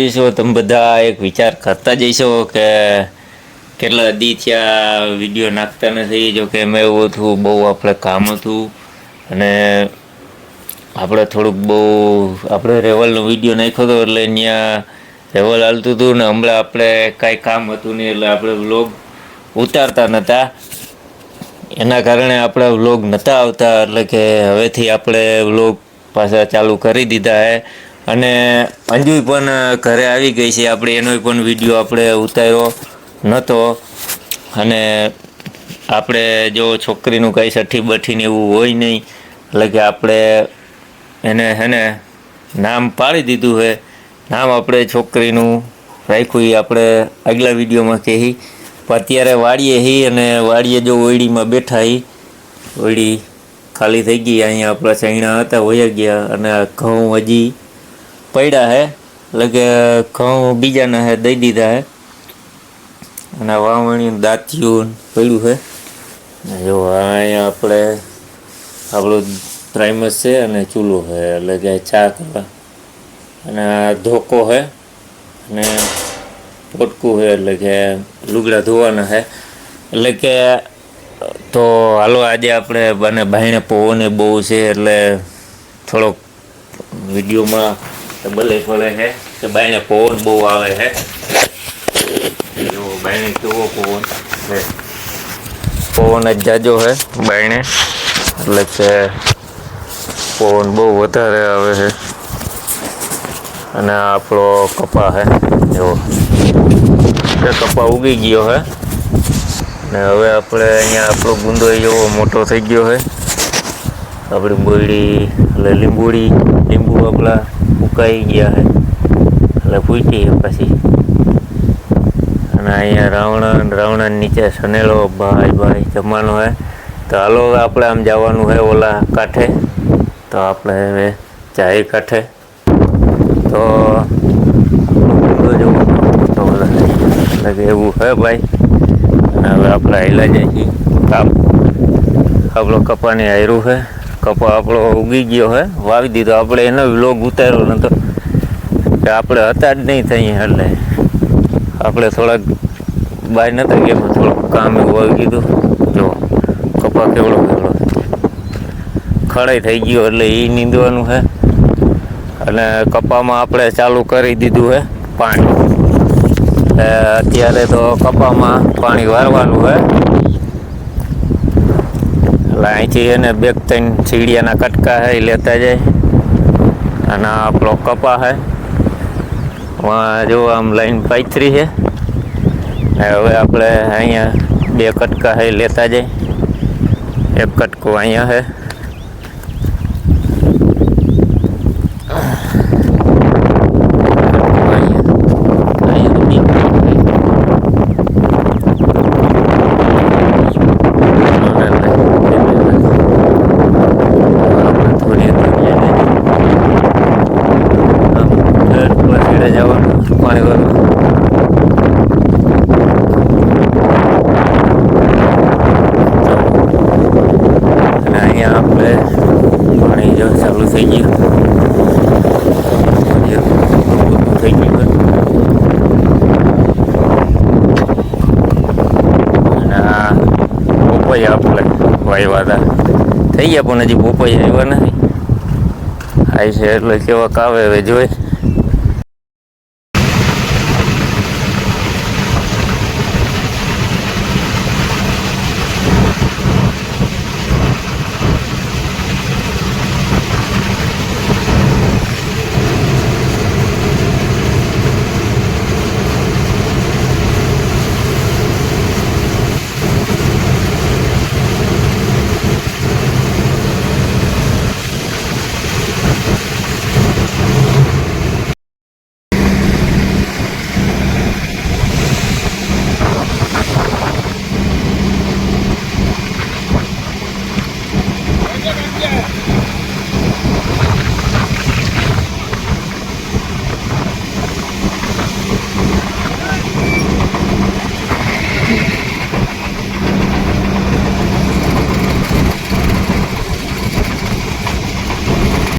જઈશો, તમે બધા એક વિચાર કરતા જઈશો કે કેટલા દી થયા વીડિયો નાખતા નથી, જો કે મેં એવું હતું, બહુ આપણે કામ હતું. અને આપણે થોડુંક બહુ, આપણે રેવલનો વીડિયો નાખ્યો હતો એટલે અહીંયા રેવલ હાલતું હતું ને હમણાં આપણે કાંઈ કામ હતું નહીં એટલે આપણે વ્લોગ ઉતારતા નહોતા. એના કારણે આપણા વ્લોગ નહોતા આવતા, એટલે કે હવેથી આપણે વ્લોગ પાછા ચાલુ કરી દીધા છે અને અંજુ પણ ઘરે આવી ગઈ છે. આપણે એનો પણ વીડિયો આપણે ઉતાર્યો નહોતો અને આપણે જો છોકરીનું કંઈ સઠ્ઠી બઠીને એવું હોય નહીં, એટલે કે આપણે એને, હે ને, નામ પાડી દીધું છે નામ આપણે છોકરીનું રાખ્યું એ આપણે આગલા વિડીયોમાં કહી. અત્યારે વાડીએ હી અને વાડીએ જો ઓયડીમાં બેઠા હી, ઓયડી ખાલી થઈ ગઈ. અહીંયા આપણા ચૈણા હતા વયા ગયા. અને ઘઉં હજી પડ્યા હે કે ઘઉં બીજાના હે, દઈ દીધા હે. અને વાવણી દાંતિયું પડ્યું છે જો અહીંયા આપણે, આપણું પ્રાઇમસ છે અને ચૂલો છે એટલે કે ચા કરવા. અને ધોકો છે અને પોટકું છે એટલે કે લુગડા ધોવાના છે એટલે કે, તો હાલો આજે આપણે બને ભાઈને પવને બહુ છે, એટલે થોડોક વિડીયોમાં ભલે ભલે હે કે બાયણે પવન બહુ આવે છે જો બાયણે કેવો પવન છે પવન જ જાજો છે બાયણે એટલે કે પવન બહુ વધારે આવે છે અને આપણો કપા હે જો કપા ઉગી ગયો હે ને હવે આપણે અહીંયા આપણો ગુંદો એવો મોટો થઈ ગયો છે આપણી બોયડી એટલે લીંબુડી લીંબુ આપણા ઉકાઈ ગયા છે એટલે ફૂટી પછી અને અહીંયા રાવણ રાવણ નીચે સનેલો ભાઈ ભાઈ જમવાનો હે. તો હાલો આપણે આમ જવાનું છે ઓલા કાંઠે. તો આપણે હવે જાય કાંઠે. તો એટલે કે એવું છે ભાઈ. હવે આપણે હાઈલા જાય છીએ કામ. આપણો કપાની આયરું છે કપા આપણો ઉગી ગયો છે વાવી દીધો. આપણે એનો વ્લોગ ઉતાર્યો નતો. કે આપણે હતા જ નહીં થઈ એટલે. આપણે થોડાક બહાર નતા ગયા, પણ થોડુંક કામ એવું આવી ગયું જો, કપા કેવડો કેવડો ખડાઈ થઈ ગયો એટલે એ નીંદવાનું છે અને કપામાં આપણે ચાલુ કરી દીધું છે પાણી. અત્યારે તો કપામાં પાણી વારવાનું છે એટલે અહીંથી એને બે ત્રણ સીડિયાના કટકા હે લેતા જાય. અને આપણો કપા હે. જો આમ લાઈન પાથરી છે હવે આપણે અહીંયા બે કટકા હે લેતા જાય. એક કટકો અહીંયા છે જવાનું પાણી ભરવા અને અહીંયા આપણે પાણી જો ચાલુ થઈ ગયું જો બધું થઈ ગયું અને આ પોપૈયા આપણે વાવ્યા હતા. થઈ ગયા પણ હજી પોપૈયા આવ્યા નથી. આવી છે એટલે કેવા કાવે હવે જોઈએ